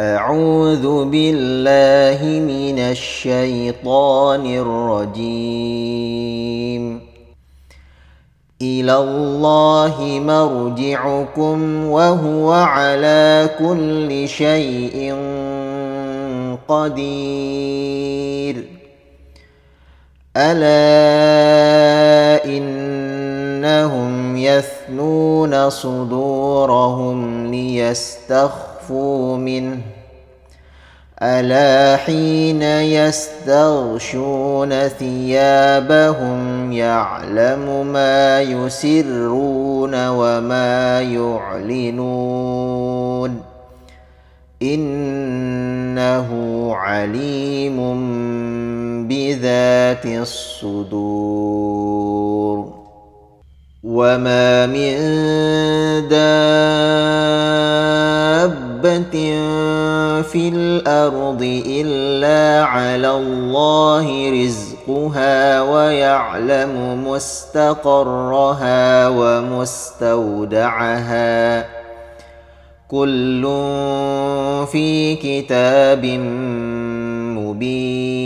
أعوذ بالله من الشيطان الرجيم. إلى الله مرجعكم وهو على كل شيء قدير. ألا إنهم يثنون صدورهم ليستخفوا منه ألا حين يستغشون ثيابهم يعلم ما يسرون وما يعلنون إنه عليم بذات الصدور وما من دابة في الأرض إلا على الله رزقها ويعلم مستقرها ومستودعها. كل في كتاب مبين